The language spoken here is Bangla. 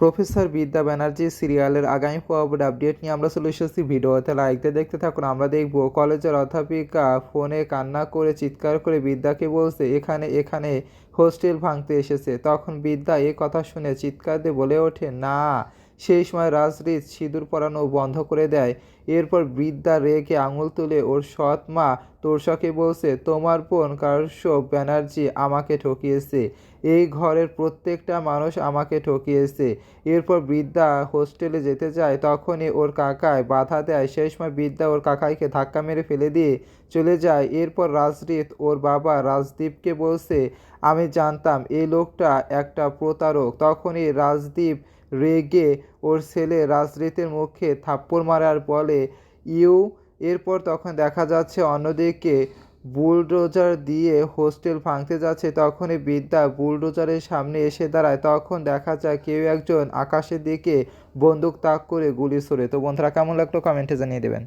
প্রফেসর বিদ্যা ব্যানার্জি সিরিয়ালের আগামী পর্বের আপডেট নিয়ে আমরা চলে এসেছি ভিডিওতে। লাইকতে দেখতে থাকুন, আমরা দেখব কলেজের অধ্যাপিকা ফোনে কান্না করে, চিৎকার করে বিদ্যাকে বলছে, এখানে এখানে হোস্টেল ভাঙতে এসেছে। তখন বিদ্যা এ কথা শুনে চিৎকার দিয়ে বলে ওঠে, না সেই সময় রাজরিত সিঁদুর পরানো বন্ধ করে দেয়। এরপর বিদ্যা রেগে আঙুল তুলে ওর সৎ মা তোরসাকে বলছে, তোমার বোন কাশ্যপ ব্যানার্জি আমাকে ঠকিয়েছে। এই ঘরের প্রত্যেকটা মানুষ আমাকে ঠকিয়েছে। এরপর বিদ্যা হোস্টেলে যেতে যায়, তখনই ওর কাকায় বাধা দেয়। সেই সময় বিদ্যা ওর কাকাইকে ধাক্কা মেরে ফেলে দিয়ে চলে যায়। এরপর রাজরিত ওর বাবা রাজদীপকে বলছে, আমি জানতাম এই লোকটা একটা প্রতারক। তখনই রাজদীপ রেগে ওর ছেলে রাজরীতের মুখে থাপ্পড় মারার বলে ইউ, এরপর তখন দেখা যাচ্ছে অন্যদিকে বুলডোজার দিয়ে হোস্টেল ভাঙতে যাচ্ছে। তখনই বিদ্যা বুলডোজারের সামনে এসে দাঁড়ায়। তখন দেখা যায় কেউ একজন আকাশের দিকে বন্দুক তাক করে গুলি ছোড়ে। তো বন্ধুরা, কেমন লাগল কমেন্টে জানিয়ে দেবেন।